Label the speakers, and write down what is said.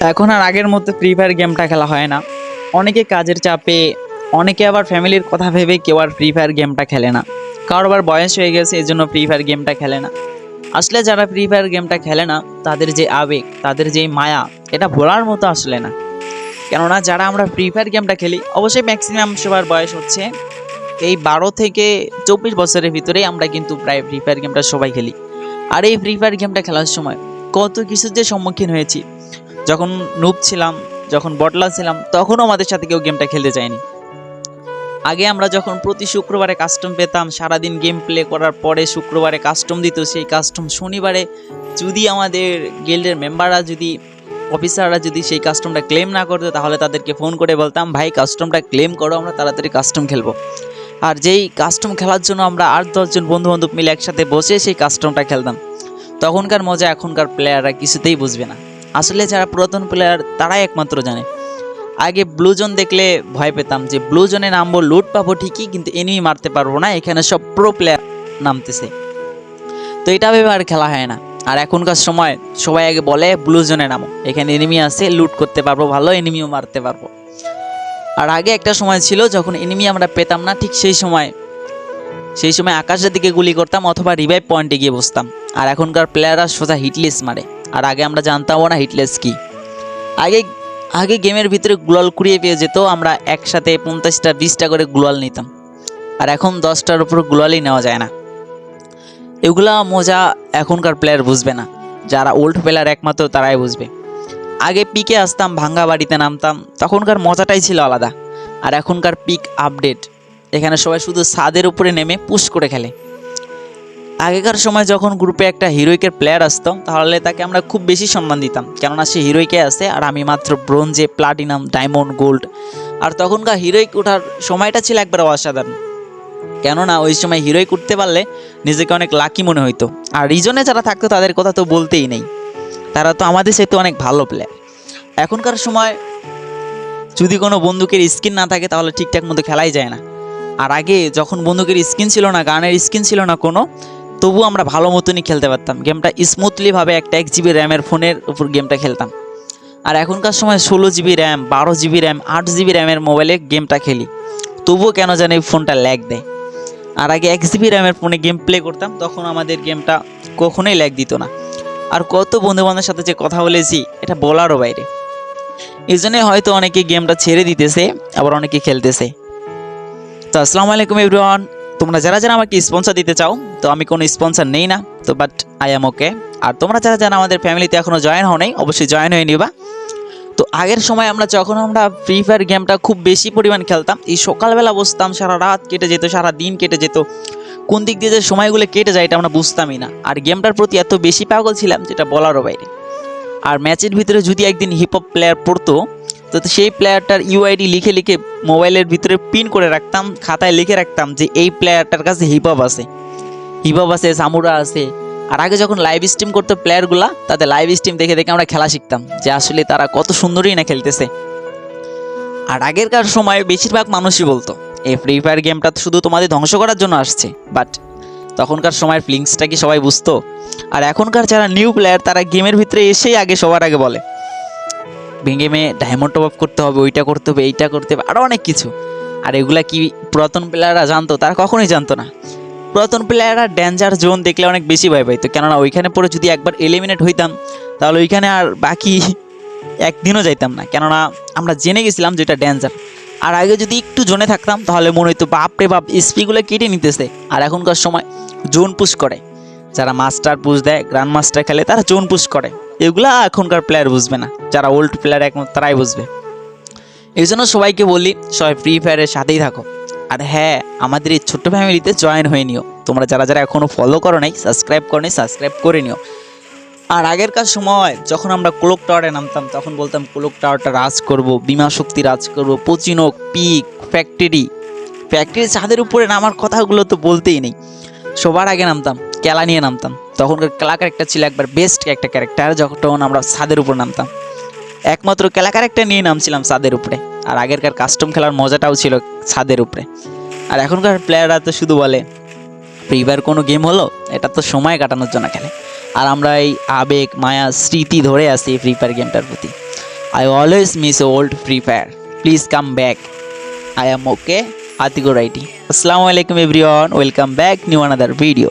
Speaker 1: এখন আর আগের মতো ফ্রি ফায়ার গেমটা খেলা হয় না। অনেকে কাজের চাপে, অনেকে আবার ফ্যামিলির কথা ভেবে কেউ আর ফ্রি ফায়ার গেমটা খেলে না। কারোর আবার বয়স হয়ে গেছে এই জন্য ফ্রি ফায়ার গেমটা খেলে না। আসলে যারা ফ্রি ফায়ার গেমটা খেলে না, তাদের যে আবেগ, তাদের যে মায়া, এটা ভোলার মতো আসলে না। কেননা যারা আমরা ফ্রি ফায়ার গেমটা খেলি, অবশ্যই ম্যাক্সিমাম সবার বয়স হচ্ছে এই বারো থেকে চব্বিশ বছরের ভিতরেই আমরা কিন্তু প্রায় ফ্রি ফায়ার গেমটা সবাই খেলি। আর এই ফ্রি ফায়ার গেমটা খেলার সময় কত কিছুর যে সম্মুখীন হয়েছি যখন নুব ছিলাম, যখন বটলা ছিলাম, তখনও আমাদের সাথে কেউ গেমটা খেলতে চায়নি আগে আমরা যখন প্রতি শুক্রবারে কাস্টম পেতাম, সারাদিন গেম প্লে করার পরে শুক্রবারে কাস্টম দিত, সেই কাস্টম শনিবারে যদি আমাদের গিল্ডের মেম্বাররা যদি অফিসাররা যদি সেই কাস্টমটা ক্লেম না করতো, তাহলে তাদেরকে ফোন করে বলতাম, ভাই কাস্টমটা ক্লেম করো, আমরা তাড়াতাড়ি কাস্টম খেলব। আর যেই কাস্টম খেলার জন্য আমরা আট দশজন বন্ধু বান্ধব মিলে একসাথে বসে সেই কাস্টমটা খেলতাম। তখনকার মজা, এখনকার প্লেয়াররা কিছুতেই বুঝবে না। আসলে যারা পুরাতন প্লেয়ার তারাই একমাত্র জানে। আগে ব্লু জোন দেখলে ভয় পেতাম যে ব্লু জোনে নামবো লুট পাবো ঠিকই, কিন্তু এনিমি মারতে পারব না, এখানে সব প্রো প্লেয়ার নামতেছে। তো এটা ভেবে আর খেলা হয় না। আর এখনকার সময় সবাই আগে বলে ব্লু জোনে নামো। এখানে এনিমি আছে লুট করতে পারব ভালো এনিমিও মারতে পারব। আর আগে একটা সময় ছিল যখন এনিমি আমরা পেতাম না, ঠিক সেই সময় সেই সময় আকাশের দিকে গুলি করতাম অথবা রিভাইভ পয়েন্টে গিয়ে বসতাম। আর এখনকার প্লেয়াররা সোজা হিটলেস মারে। আর আগে আমরা জানতামও না হিটলেস কি। আগে আগে গেমের ভিতরে গ্লোয়াল কুড়িয়ে পেয়ে যেত, আমরা একসাথে পঞ্চাশটা, বিশটা করে গ্লোয়াল নিতাম। আর এখন দশটার উপর গ্লোয়ালই নেওয়া যায় না। এগুলা মজা এখনকার প্লেয়ার বুঝবে না। যারা ওল্ড প্লেয়ার একমাত্র তারাই বুঝবে। আগে পিকে আসতাম, ভাঙ্গা বাড়িতে নামতাম, তখনকার মজাটাই ছিল আলাদা। আর এখনকার পিক আপডেট এখানে সবাই শুধু ছাদের উপরে নেমে পুশ করে খেলে। আগেকার সময় যখন গ্রুপে একটা হিরোইকের প্লেয়ার আসতো, তাহলে তাকে আমরা খুব বেশি সম্মান দিতাম। কেননা সে হিরোইকে আছে, আর আমি মাত্র ব্রোঞ্জে প্লাটিনাম ডায়মন্ড গোল্ড আর তখনকার হিরোইক ওঠার সময়টা ছিল একবার অসাধারণ। কেননা ওই সময় হিরোইক উঠতে পারলে নিজেকে অনেক লাকি মনে হইতো। আর রিজনে যারা থাকতো, তাদের কথা তো বলতেই নেই। তারা তো আমাদের সাথে অনেক ভালো প্লেয়ার এখনকার সময় যদি কোনো বন্দুকের স্কিন না থাকে, তাহলে ঠিকঠাক মতো খেলাই যায় না। আর আগে যখন বন্দুকের স্কিন ছিল না, গানের স্কিন ছিল না কোনো তবুও আমরা ভালো মতনই খেলতে পারতাম। গেমটা স্মুথলিভাবে একটা এক জিবি র্যামের ফোনের উপর গেমটা খেলতাম। আর এখনকার সময় ষোলো জিবি র্যাম বারো জিবি র্যাম আট জিবি র্যামের মোবাইলে গেমটা খেলি। তবুও কেন জানি ফোনটা ল্যাগ দেয়। আর আগে এক জিবি র্যামের ফোনে গেম প্লে করতাম, তখন আমাদের গেমটা কখনোই ল্যাগ দিত না। আর কত বন্ধু বান্ধবের সাথে যে কথা বলেছি, এটা বলারও বাইরে। এই জন্যে হয়তো অনেকে গেমটা ছেড়ে দিতেছে, আবার অনেকে খেলতেছে। তো আসসালামু আলাইকুম এভরিওয়ান তোমরা যারা যারা আমাকে স্পন্সর দিতে চাও, তো আমি কোনো স্পন্সর নেই না, তো বাট আই এম ওকে আর তোমরা যারা যারা আমাদের ফ্যামিলিতে এখনও জয়েন হও নাই অবশ্যই জয়েন হয়ে নিবা। তো আগের সময় আমরা যখন আমরা ফ্রি ফায়ার গেমটা খুব বেশি পরিমাণ খেলতাম, এই সকালবেলা বসতাম, সারা রাত কেটে যেত, সারা দিন কেটে যেত। কোন দিক দিয়ে যে সময়গুলো কেটে যায় এটা আমরা বুঝতামই না। আর গেমটার প্রতি এত বেশি পাগল ছিলাম, যেটা বলারও বাইরে। আর ম্যাচের ভিতরে যদি একদিন হিপ হপ প্লেয়ার পড়তো তো সেই প্লেয়ারটার ইউআইডি লিখে লিখে মোবাইলের ভিতরে পিন করে রাখতাম, খাতায় লিখে রাখতাম যে এই প্লেয়ারটার কাছে হিপ হপ আছে। হিপ হপ আছে সামুরা আছে। আর আগে যখন লাইভ স্ট্রিম করতো প্লেয়ারগুলা তাদের লাইভ স্ট্রিম দেখে দেখে আমরা খেলা শিখতাম যে আসলে তারা কত সুন্দরই না খেলতেছে। আর আগেরকার সময় বেশিরভাগ মানুষই বলতো, এই ফ্রি ফায়ার গেমটা শুধু তোমাদের ধ্বংস করার জন্য আসছে। বাট তখনকার সময়ের ফিলিংসটা কি সবাই বুঝতো? আর এখনকার যারা নিউ প্লেয়ার তারা গেমের ভিতরে এসেই আগে সবার আগে বলে গেমে ডায়মন্ড টপ করতে হবে, ওইটা করতে হবে, এইটা করতে হবে আরও অনেক কিছু। আর এগুলা কি পুরাতন প্লেয়াররা জানতো? তারা কখনোই জানতো না। পুরাতন প্লেয়াররা ডেঞ্জার জোন দেখলে অনেক বেশি ভয় পাইতো। কেননা ওইখানে পরে যদি একবার এলিমিনেট হইতাম, তাহলে ওইখানে আর বাকি একদিনও যাইতাম না। কেননা আমরা জেনে গেছিলাম যেটা ডেঞ্জার আর আগে যদি একটু জোনে থাকতাম, তাহলে মনে হইতো, বাপরে বাপ স্পিগুলো কেটে নিতেছে। আর এখনকার সময় জোন পুশ করে। যারা মাস্টার পুশ দেয় গ্র্যান্ড মাস্টার খেলে তারা জোন পুশ করে। এগুলা এখনকার প্লেয়ার বুঝবে না। যারা ওল্ড প্লেয়ার একমাত্র তারাই বুঝবে। এই জন্য সবাইকে বলি, সবাই ফ্রি ফায়ারের সাথেই থাকো। আর হ্যাঁ আমাদের এই ছোট্ট ফ্যামিলিতে জয়েন হয়ে নিও। তোমরা যারা যারা এখনও ফলো করো নাই সাবস্ক্রাইব করো নাই সাবস্ক্রাইব করে নিও। আর আগেরকার সময় যখন আমরা ক্লোক টাওয়ারে নামতাম, তখন বলতাম ক্লোক টাওয়ারটা রাজ করব, বিমা শক্তি রাজ করব পচিনক পিক ফ্যাক্টরি ফ্যাক্টরির ছাদের উপরে নামার কথাগুলো তো বলতেই নেই। সবার আগে নামতাম। কেলা নিয়ে নামতাম তখনকার কেলা ক্যারেক্টার ছিল একবার বেস্ট একটা ক্যারেক্টার যখন আমরা ছাদের উপর নামতাম একমাত্র কেলা ক্যারেক্টার নিয়ে নামছিলাম ছাদের উপরে আর আগেরকার কাস্টম খেলার মজাটাও ছিল ছাদের উপরে আর এখনকার প্লেয়াররা তো শুধু বলে ফ্রি ফায়ার কোনো গেম হলো এটা তো সময় কাটানোর জন্য খেলে আর আমরা এই আবেগ, মায়া, স্মৃতি ধরে আছি ফ্রি ফায়ার গেমটার প্রতি I always miss old Free Fire. Please come back. I am okay. Atigo Raiti. Assalamu alaikum everyone. Welcome back new another video.